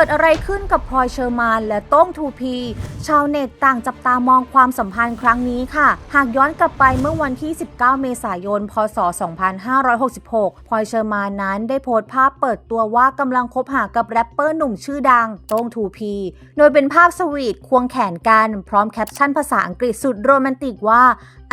กิดอะไรขึ้นกับพลอยเชอร์มานและโต้งทูพีชาวเน็ตต่างจับตามองความสัมพันธ์ครั้งนี้ค่ะ หากย้อนกลับไปเมื่อวันที่ 19 เมษายน พศ 2566 พลอยเชอร์มานนั้นได้โพสต์ภาพเปิดตัวว่ากำลังคบหากับแรปเปอร์หนุ่มชื่อดัง โต้งทูพี โดยเป็นภาพสวีทควงแขนกัน พร้อมแคปชั่นภาษาอังกฤษสุดโรแมนติกว่า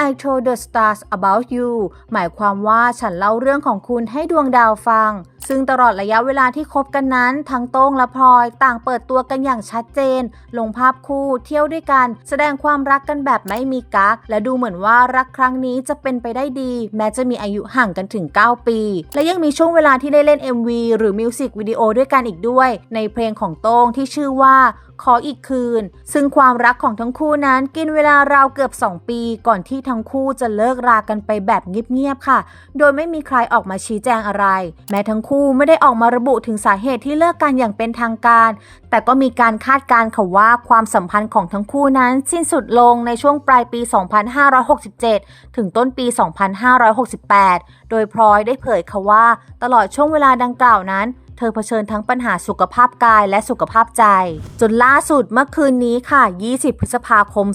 I told the stars about you หมายความว่าฉันเล่าเรื่องของคุณให้ดวงดาวฟัง ซึ่งตลอดระยะเวลาที่คบกันนั้น ทั้งโต้งและพลอยต่างเปิดตัวกันอย่างชัดเจน ลงภาพคู่เที่ยวด้วยกัน แสดงความรักกันแบบไม่มีกัก และดูเหมือนว่ารักครั้งนี้จะเป็นไปได้ดี แม้จะมีอายุห่างกันถึง 9 ปี และยังมีช่วงเวลาที่ได้เล่น MV หรือมิวสิกวิดีโอด้วยกันอีกด้วย ในเพลงของโต้งที่ชื่อว่าขออีกคืน ซึ่งความรักของทั้งคู่นั้นกินเวลาราวเกือบ 2 ปี ก่อนที่ทั้งคู่จะเลิกรากันไปแบบเงียบๆค่ะ โดยไม่มีใครออกมาชี้แจงอะไร แม้ทั้งคู่ไม่ได้ออกมาระบุถึงสาเหตุที่เลิกกันอย่างเป็นทางการ แต่ก็มีการคาดการณ์ค่ะว่าความสัมพันธ์ของทั้งคู่นั้นสิ้นสุดลงในช่วงปลายปี 2567 ถึงต้นปี 2568 โดยพลอยได้เผยค่ะว่า ตลอดช่วงเวลาดังกล่าวนั้น เธอเผชิญทั้งปัญหาสุขภาพกายและสุขภาพใจ จนล่าสุดเมื่อคืนนี้ค่ะ 20 พฤษภาคม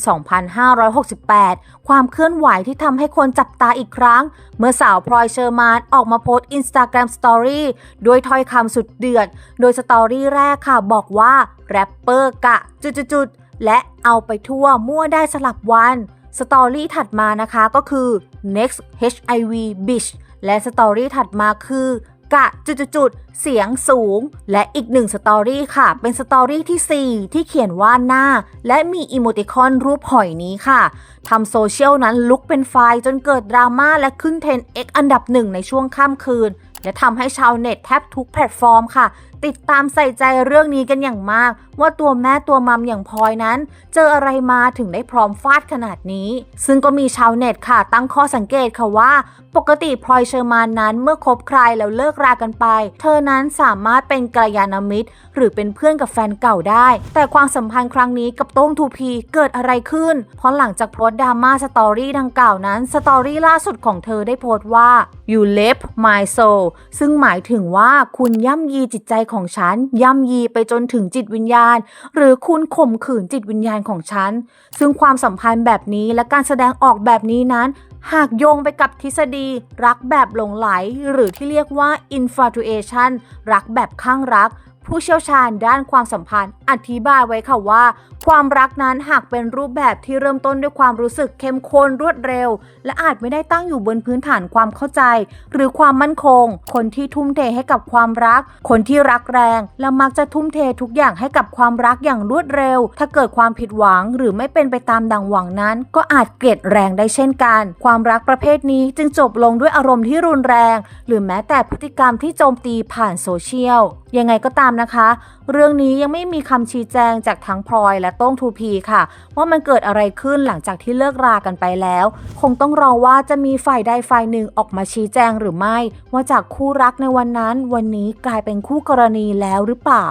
2568 ความเคลื่อนไหวที่ทำให้คนจับตาอีกครั้ง เมื่อสาวพลอยเชอร์มานออกมาโพสต์ Instagram Story ด้วยถ้อยคำสุดเดือด โดยสตอรี่แรกค่ะบอกว่าแรปเปอร์กะจุดๆๆและเอาไปทั่วมั่วได้สลับวันสตอรี่ถัดมานะคะก็คือ next HIV bitch และสตอรี่ถัดมาคือ กะจุดๆๆเสียงสูง และอีกหนึ่งสตอรี่ค่ะ เป็นสตอรี่ที่ 4 ที่เขียนว่าหน้า และมีอีโมติคอนรูปหอยนี้ค่ะทำโซเชียลนั้นลุกเป็นไฟจนเกิดดราม่าและขึ้นเทรนด์ X อันดับหนึ่งในช่วงข้ามคืน และทำให้ชาวเน็ตแทบทุกแพลตฟอร์มค่ะ ติดตามใส่ใจเรื่องนี้กันอย่างมาก ว่าตัวแม่ตัวมัมอย่างพลอยนั้น เจออะไรมาถึงได้พร้อมฟาดขนาดนี้ ซึ่งก็มีชาวเน็ตค่ะ ตั้งข้อสังเกตค่ะว่า ปกติพลอยเชอร์มานนั้นเมื่อคบใครแล้วเลิกรากันไป เธอนั้นสามารถเป็นกัลยาณมิตร หรือเป็นเพื่อนกับแฟนเก่าได้ แต่ความสัมพันธ์ครั้งนี้กับโต้งทูพีเกิดอะไรขึ้น เพราะหลังจากโพสต์ดราม่าสตอรี่ดังกล่าวนั้นสตอรี่ล่าสุดของเธอได้โพสต์ว่า you left my soul ซึ่งหมายถึงว่าคุณย่ำยีจิตใจของฉันย่ำยีไปจนถึงจิตวิญญาณ หรือคุณข่มขืนจิตวิญญาณของฉัน ซึ่งความสัมพันธ์แบบนี้และการแสดงออกแบบนี้นั้น หากโยงไปกับทฤษฎี รักแบบหลงไหล หรือที่เรียกว่า infatuation รักแบบข้างรัก ผู้เชี่ยวชาญด้านความสัมพันธ์อธิบายไว้ค่ะว่า ความรักนั้นหากเป็นรูปแบบที่เริ่มต้นด้วยความรู้สึกเข้มข้นรวดเร็ว และอาจไม่ได้ตั้งอยู่บนพื้นฐานความเข้าใจ หรือความมั่นคง คนที่ทุ่มเทให้กับความรัก คนที่รักแรง และมักจะทุ่มเททุกอย่างให้กับความรักอย่างรวดเร็ว ถ้าเกิดความผิดหวังหรือไม่เป็นไปตามดังหวังนั้น ก็อาจเกลียดแรงได้เช่นกัน ความรักประเภทนี้จึงจบลงด้วยอารมณ์ที่รุนแรง หรือแม้แต่พฤติกรรมที่โจมตีผ่านโซเชียลยังไงก็ตามามนะคะ เรื่องนี้ยังไม่มีคำชี้แจงจากทั้งพลอยและโต้งทูพีค่ะ ว่ามันเกิดอะไรขึ้นหลังจากที่เลิกรากันไปแล้ว คงต้องรอว่าจะมีฝ่ายใดฝ่ายหนึ่งออกมาชี้แจงหรือไม่ ว่าจากคู่รักในวันนั้น วันนี้กลายเป็นคู่กรณีแล้วหรือเปล่า